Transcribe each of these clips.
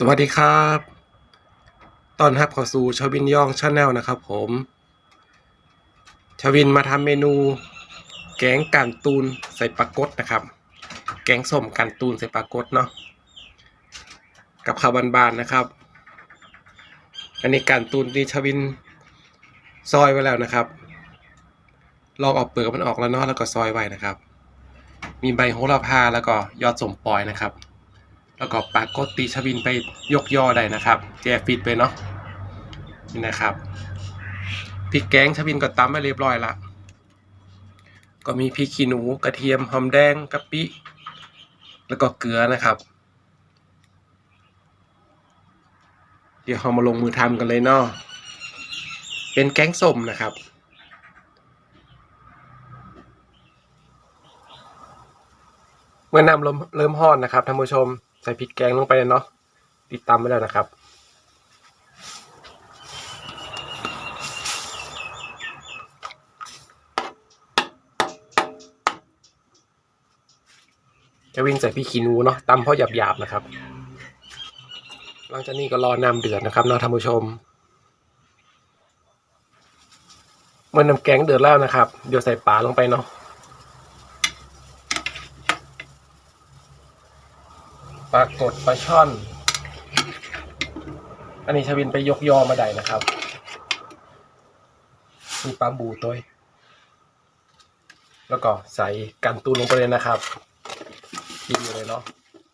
สวัสดีครับตอนรับเข้าสู่ชาวินยองชาแนลนะครับผมชาวินมาทำเมนู แกงกันตูนใส่ปลากดนะครับ แกงส้มกันตูนใส่ปลากดเนาะ กับข้าวบานๆนะครับ อันนี้กันตูนที่ชวินซอยไว้แล้วนะครับ ลอกเออกเปลือกมันออกแล้วเนาะแล้วก็ซอยไว้นะครับ มีใบโหระพาแล้วก็ยอดสมปอยนะครับ แล้วก็ปลากดตีชวินไปยกย่อได้นะครับแจฟิตไปเนาะนี่นะครับพริกแกงชวินก็ตำไว้เรียบร้อยละก็มีพริกขี้หนูกระเทียมหอมแดงกะปิ แล้วก็เกลือนะครับ เดี๋ยวเรามาลงมือทำกันเลยเนาะเป็นแกงส้มนะครับเมื่อน้ำเริ่มเริ่มห้อนนะครับท่านผู้ชม ส่พริกแกงลงไปเลยเนาะติดตามไว้แล้วนะครับจะวินใส่พริกขี้หนูเนาะตำเพราะหยาบๆนะครับ หลังจากนี้ก็รอน้ำเดือดนะครับเนาะท่านผู้ชม เมื่อน้ำแกงเดือดแล้วนะครับเดี๋ยวใส่ปลาลงไปเนาะ ปลากดปลาช่อน อันนี้ชวินไปยกยอมาได้นะครับ มีปลาบูตัวแล้วก็ใส่กันตูนลงไปเลยนะครับกินอยู่เลยเนาะ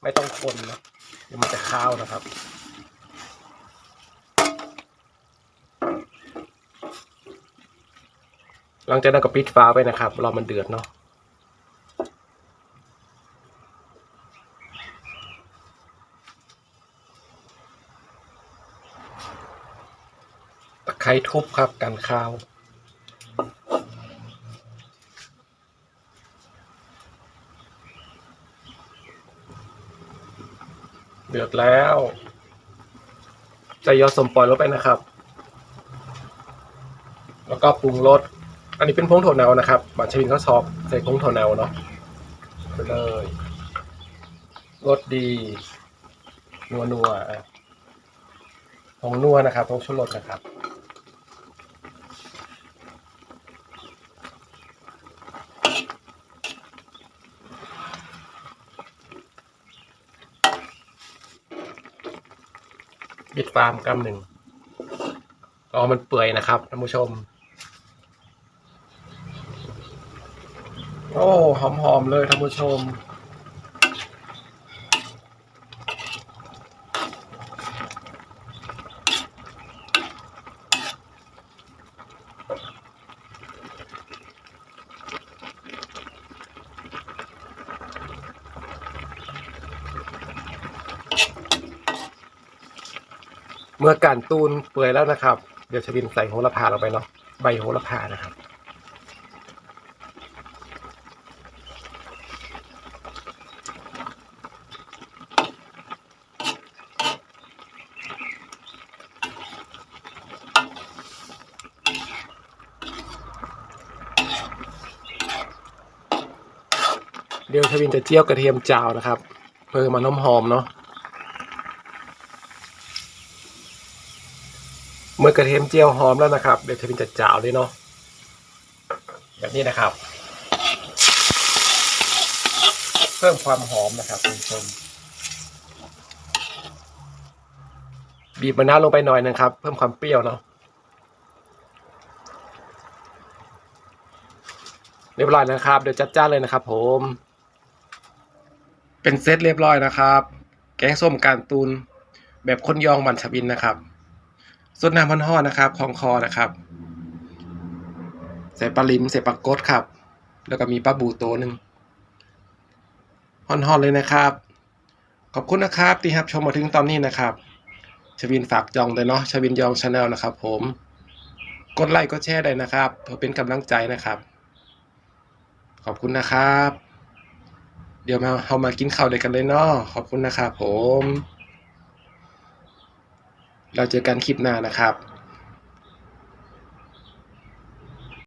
ไม่ต้องคนนะเดี๋ยวมันจะข้าวนะครับหลังจากนั้นก็ปิดฟ้าไปนะครับ รอมันเดือดเนาะ ไคร้ทุบครับกันข้าวเดือดแล้วใส่ยอดสมปล่อยลงไปนะครับ แล้วก็ปรุงรส อันนี้เป็นพงถั่วเนานะครับบาชวินเขาชอบใส่พงถั่วเนาเนาะไปเลยรสดี นัวนัวๆอะผงนัวนะครับผงชูรสนะครับ ปิดฟาร์มกำหนึ่งรอมันเปื่อยนะครับท่านผู้ชม โอ้หอมๆเลยท่านผู้ชม เมื่อการตูนเปื่อยแล้วนะครับ เดี๋ยวชวินใส่โหระพาลงไปเนาะใบโหระพานะครับเดี๋ยวชวินจะเจียวกระเทียมจาวนะครับเพื่อมันหอมๆเนาะ เมื่อกระเทียมเจียวหอมแล้วนะครับเดี๋ยวจะเป็นจัดจ่าวเลยเนาะแบบนี้นะครับ เพิ่มความหอมนะครับคุณผู้ชมบีบมะนาวลงไปหน่อยนะครับ เพิ่มความเปรี้ยวเนาะเรียบร้อยนะครับ เดี๋ยวจัดจ้านเลยนะครับ ผม เป็นเซตเรียบร้อยนะครับ แกงส้มการตูนแบบคนยองบันชบินนะครับ สดน้ำพันห่อนะครับคลองคอนะครับ ใส่ปลาลิมใส่ปลากดครับ แล้วก็มีปลาบูโตหนึ่งห่อนๆเลยนะครับ ขอบคุณนะครับที่รับชมมาถึงตอนนี้นะครับชวินฝากจองเลยเนาะชวินยองชาแนลนะครับ ผม กดไลค์กดแชร์ได้นะครับเพื่อเป็นกำลังใจนะครับ ขอบคุณนะครับ เดี๋ยวมาเรามากินข้าวด้วยกันเลยเนาะขอบคุณนะครับผม เราเจอกันคลิปหน้านะครับ